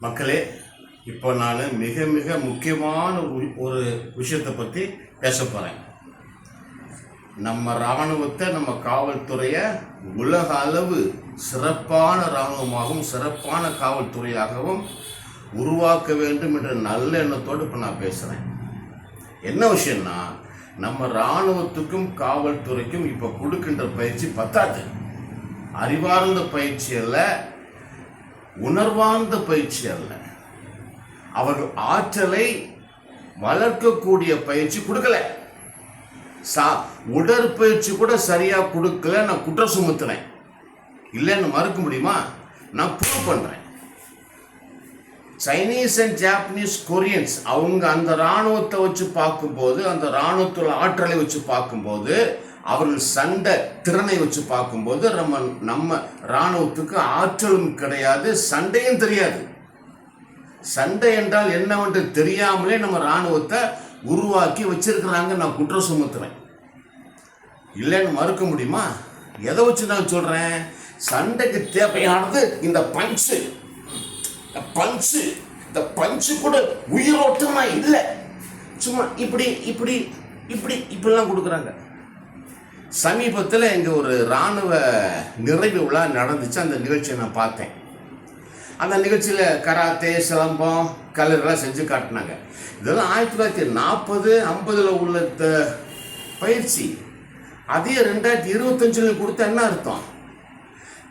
மக்களே இப்போ நான் மிக மிக முக்கியமான ஒரு- ஒரு விஷயத்தை பற்றி பேச போகிறேன் நம்ம இராணுவத்தை நம்ம காவல்துறையை உலக அளவு சிறப்பான இராணுவமாகவும் சிறப்பான காவல்துறையாகவும் உருவாக்க வேண்டும் என்ற நல்ல எண்ணத்தோடு இப்போ நான் பேசுகிறேன் என்ன விஷயம்னா நம்ம இராணுவத்துக்கும் காவல்துறைக்கும் இப்போ கொடுக்கின்ற பயிற்சி பத்தாது. அறிவார்ந்த பயிற்சியில் உணர்வார்ந்த பயிற்சி அல்ல. அவர்கள் ஆற்றலை வளர்க்கக்கூடிய பயிற்சி கொடுக்கல. சா உடற்பயிற்சி கூட சரியா கொடுக்கல நான் குற்றம் சுமத்துறேன். இல்லைன்னு மறுக்க முடியுமா? நான் ப்ரூவ் பண்றேன். சைனீஸ் அண்ட் ஜாப்பனீஸ் கொரியன்ஸ் அவங்க அந்த இராணுவத்தை வச்சு பார்க்கும்போது அந்த இராணுவத்தோட ஆற்றலை வச்சு பார்க்கும்போது அவர்கள் சண்டை திறனை வச்சு பார்க்கும்போது நம்ம நம்ம இராணுவத்துக்கு ஆற்றலும் கிடையாது சண்டையும் தெரியாது. சண்டை என்றால் என்னவென்று தெரியாமலே நம்ம இராணுவத்தை உருவாக்கி வச்சிருக்கிறாங்க நான் குற்றம் சுமத்துறேன். இல்லைன்னு மறுக்க முடியுமா? எதை வச்சு நான் சொல்றேன்? சண்டைக்கு தேவையானது இந்த பஞ்சு இந்த பஞ்சு இந்த பஞ்சு கூட உயிரோட்டமா இல்லை. சும்மா இப்படி இப்படி இப்படி இப்படிலாம் கொடுக்குறாங்க. சமீபத்தில் இங்கே ஒரு இராணுவ நிறைவு விழா நடந்துச்சு. அந்த நிகழ்ச்சியை நான் பார்த்தேன். அந்த நிகழ்ச்சியில் கராத்தே சிலம்பம் கலர்லாம் செஞ்சு காட்டினாங்க. இதெல்லாம் ஆயிரத்தி தொள்ளாயிரத்தி நாற்பது ஐம்பதில் உள்ள த- பயிற்சி. அதே ரெண்டாயிரத்தி இருபத்தஞ்சில் கொடுத்தா என்ன அர்த்தம்?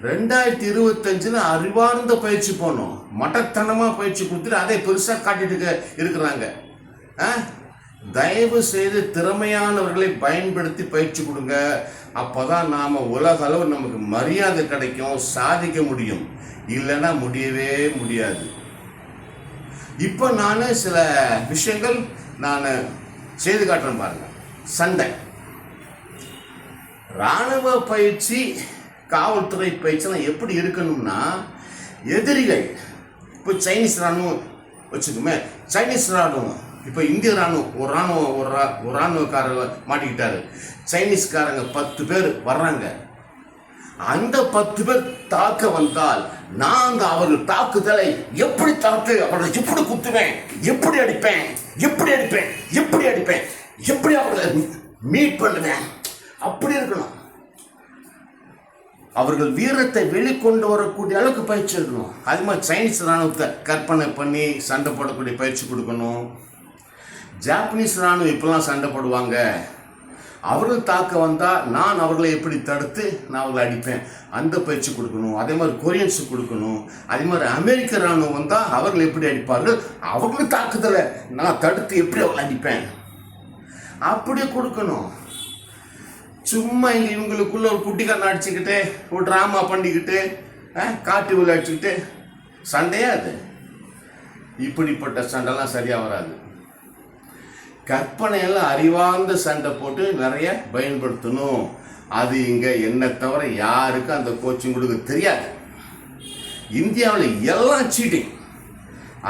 ரெண்டாயிரத்தி இருபத்தஞ்சில் அறிவார்ந்த பயிற்சி போனோம். மட்டத்தனமாக பயிற்சி கொடுத்துட்டு அதை பெருசாக காட்டிட்டு இருக்கிறாங்க. ஆ? தயவு செய்து திறமையானவர்களை பயன்படுத்தி பயிற்சி கொடுங்க. அப்போதான் நாம் உலக அளவு நமக்கு மரியாதை கிடைக்கும் சாதிக்க முடியும். இல்லைன்னா முடியவே முடியாது. இப்போ நான் சில விஷயங்கள் நான் செய்து காட்டுறேன் பாருங்க. சண்டை. ராணுவ பயிற்சி காவல்துறை பயிற்சிலாம் எப்படி இருக்கணும்னா எதிரிகள் இப்போ சைனீஸ் ராணுவம் வச்சுக்கோமே சைனீஸ் ராணுவம் இப்போ இந்திய ராணுவம் ஒரு ராணுவம் ஒரு ரா- ஒரு ராணுவக்காரர் மாட்டிக்கிட்டாரு. சைனீஸ்காரங்க பத்து பேர் வர்றாங்க. அந்த பத்து பேர் தாக்க வந்தால் நான் அந்த அவர்கள் தாக்குதலை எப்படி தாக்கு அவர்களை எப்படி குத்துவேன் எப்படி அடிப்பேன் எப்படி அடிப்பேன் எப்படி அடிப்பேன் எப்படி அவர்களை மீட் பண்ணுவேன் அப்படி இருக்கணும். அவர்கள் வீரத்தை வெளிக்கொண்டு வரக்கூடிய அளவுக்கு பயிற்சி இருக்கணும் அது மாதிரி சைனீஸ் ராணுவத்தை கற்பனை பண்ணி சண்டை போடக்கூடிய பயிற்சி கொடுக்கணும். ஜாப்பனீஸ் ராணுவம் இப்பெல்லாம் சண்டை போடுவாங்க. அவர்கள் தாக்க வந்தால் நான் அவர்களை எப்படி தடுத்து நான் அவர்களை அடிப்பேன்? அந்த பயிற்சி கொடுக்கணும். அதே மாதிரி கொரியன்ஸு கொடுக்கணும். அதே மாதிரி அமெரிக்க ராணுவம் வந்தால் அவர்கள் எப்படி அடிப்பார்கள்? அவர்களும் தாக்குதலை நான் தடுத்து எப்படி அவர்களை அடிப்பேன்? அப்படியே கொடுக்கணும். சும்மா இங்கே இவங்களுக்குள்ள ஒரு குட்டிக்காரன் அடிச்சுக்கிட்டு ஒரு ட்ராமா பண்ணிக்கிட்டு ஆ, காட்டு விளையாடிச்சுக்கிட்டு சண்டையா அது? இப்படிப்பட்ட சண்டைலாம் சரியாக வராது. கற்பனையெல்லாம் அறிவார்ந்த சண்டை போட்டு நிறைய பயன்படுத்தணும். அது இங்கே என்ன தவிர யாருக்கும் அந்த கோச்சிங் கொடுக்க தெரியாது. இந்தியாவில் எல்லாம் சீட்டிங்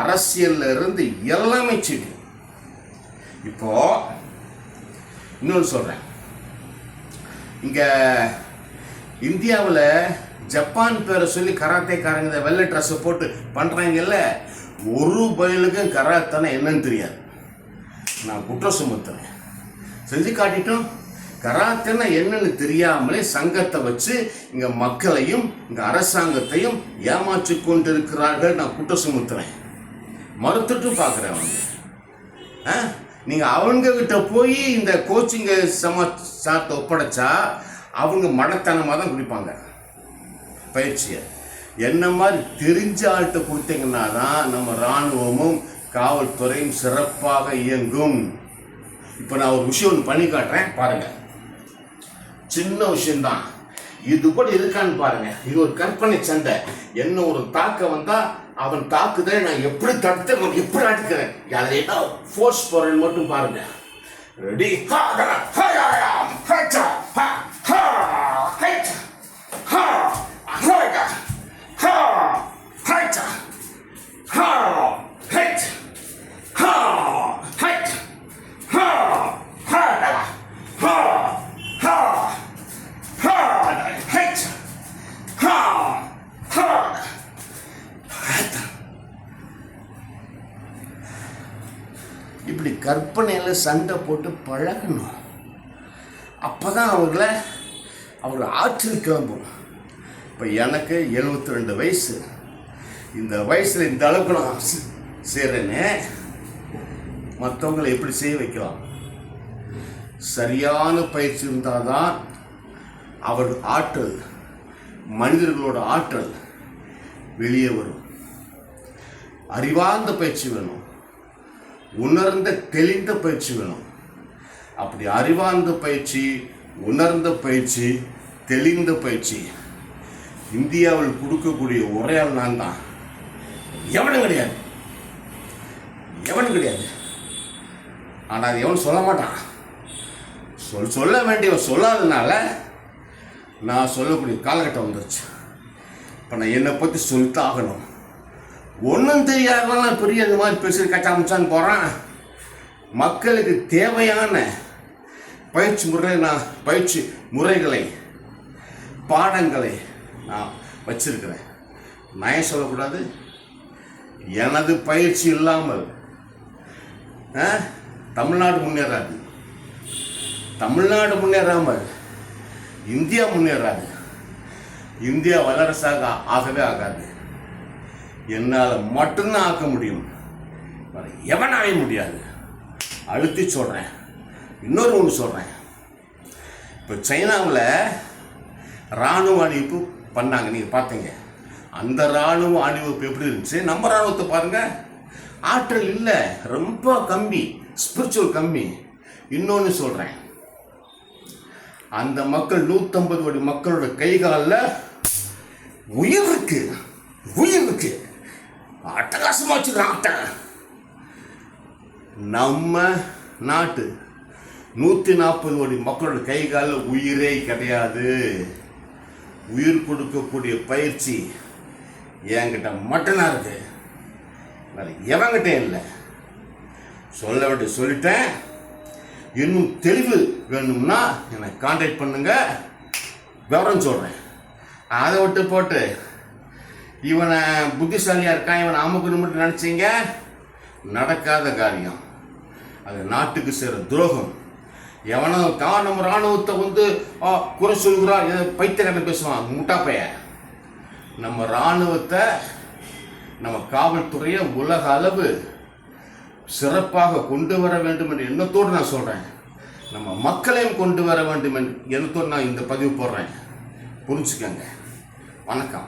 அரசியல்ல இருந்து எல்லாமே சீட்டிங் இப்போ இன்னொன்று சொல்கிறேன் இங்கே இந்தியாவில் ஜப்பான் பேரை சொல்லி கராத்தேக்காரங்க இந்த வெள்ளை ட்ரெஸ்ஸை போட்டு பண்ணுறாங்கல்ல ஒரு பயலுக்கும் கராத்தனை என்னன்னு தெரியாது. நான் குற்றம் சுமத்துறேன். செஞ்சு காட்டிட்டோம். கராத்தேன்னா என்னன்னு தெரியாமலே சங்கத்தை வச்சு இங்கே மக்களையும் இங்கே அரசாங்கத்தையும் ஏமாற்றி கொண்டிருக்கிறார்கள். நான் குற்றம் சுமத்துறேன். மறுத்துட்டு பார்க்குறேன் அவங்க ஆ? நீங்க அவங்க கிட்ட போய் இந்த கோச்சிங்க சமாச்சாரத்தை ஒப்படைச்சா அவங்க மடத்தனமாக தான் குடிப்பாங்க. பயிற்சியை. என்ன மாதிரி தெரிஞ்ச ஆள்கிட்ட கொடுத்தீங்கன்னா தான் நம்ம இராணுவமும் காவல்துறையும் சிறப்பாக இயங்கும் இப்போ நான் ஒரு விஷயம் ஒன்று பண்ணி காட்டுறேன் பாருங்க சின்ன விஷயம்தான் இது கூட இருக்கான்னு பாருங்க இது ஒரு கற்பனை சண்டை என்ன ஒரு தாக்க வந்தா அவன் தாக்குதலை நான் எப்படி தடுத்து அவன் எப்படி அடிக்கிறேன் அதில் ஃபோர்ஸ் போறேன்னு மட்டும் பாருங்க ரெடி இப்படி கற்பனையில் சண்டை போட்டு பழகணும். அப்போ தான் அவங்கள அவர் ஆற்றல் கிளம்பும் இப்போ எனக்கு 72 ரெண்டு வயசு. இந்த வயசில் இந்த அளவுக்கு நான் செய்கிறேன்னு மற்றவங்களை எப்படி செய்ய வைக்கலாம்? சரியான பயிற்சி இருந்தால் தான் அவர் ஆற்றல் மனிதர்களோட ஆற்றல் வெளியே வரும். அறிவார்ந்த பயிற்சி வேணும். உணர்ந்த தெளிந்த பயிற்சி வேணும். அப்படி அறிவார்ந்த பயிற்சி உணர்ந்த பயிற்சி தெளிந்த பயிற்சி. இந்தியாவில் கொடுக்கக்கூடிய ஒரே ஆள் நான் தான். எவனும் கிடையாது. எவனும் கிடையாது. ஆனால் அது எவன் சொல்ல மாட்டான். சொல் சொல்ல வேண்டியவன் சொல்லாதனால நான் சொல்லக்கூடிய காலகட்டம் வந்துருச்சு. இப்போ நான் என்னை பற்றி சொல்லித்தான் ஆகணும். ஒன்றும் தெரியாதவன் நான் பெரிய இது மாதிரி பெருசு கச்சாமிச்சான்னு போகிறான் மக்களுக்கு தேவையான பயிற்சி முறை நான் பயிற்சி முறைகளை பாடங்களை நான் வச்சிருக்கிறேன். நான் ஏன் சொல்லக்கூடாது? எனது பயிற்சி இல்லாமல் ஆ, தமிழ்நாடு முன்னேறாது. தமிழ்நாடு முன்னேறாமல் இந்தியா முன்னேறாது. இந்தியா வல்லரசாக ஆகவே ஆகாது. என்னால் மட்டும்தான் ஆக்க முடியும். வேற முடியாது. அழுத்தி சொல்கிறேன் இன்னொரு ஒன்று சொல்கிறேன் இப்போ சைனாவில் இராணுவ அணிவிப்பு பண்ணாங்க. நீங்கள் பார்த்தீங்க அந்த இராணுவ அணிவிப்பு எப்படி இருந்துச்சு? நம்ம இராணுவத்தை பாருங்கள் ஆற்றல் இல்லை. ரொம்ப கம்மி. ஸ்பிரிச்சுவல் கம்மி. இன்னொன்று சொல்கிறேன் அந்த மக்கள் நூற்றம்பது கோடி மக்களோட கைகாலில் உயிர் இருக்குது இருக்கு. அட்டகாசமாக வச்சுருக்கான் நம்ம நாட்டு நூற்றி நாற்பது கோடி மக்களோட கை காலில் உயிரே கிடையாது. உயிர் கொடுக்கக்கூடிய பயிற்சி என்கிட்ட மட்டும்தான் இருக்கு. வேற எவங்கிட்ட இல்லை. சொல்ல வேண்டிய சொல்லிட்டேன். இன்னும் தெளிவு வேணும்னா என்னை காண்டாக்ட் பண்ணுங்க. விவரம் சொல்கிறேன் அதை விட்டு போட்டு இவனை புத்திசாலியாக இருக்கான் இவனை அமுக்கணும் மட்டும் நினச்சிங்க. நடக்காத காரியம். அது நாட்டுக்கு சேர துரோகம். எவனோ தான் நம்ம இராணுவத்தை வந்து ஆ, குறை சொல்கிறான் பைத்தியக்காரன் பேசுவான் முட்டாப்பைய. நம்ம இராணுவத்தை நம்ம காவல்துறையை உலக அளவு சிறப்பாக கொண்டு வர வேண்டும் என்ற எண்ணத்தோடு நான் சொல்கிறேன் நம்ம மக்களையும் கொண்டு வர வேண்டும் என்ற எண்ணத்தோடு நான் இந்த பதிவு போடுறேன். புரிஞ்சுக்கங்க. வணக்கம்.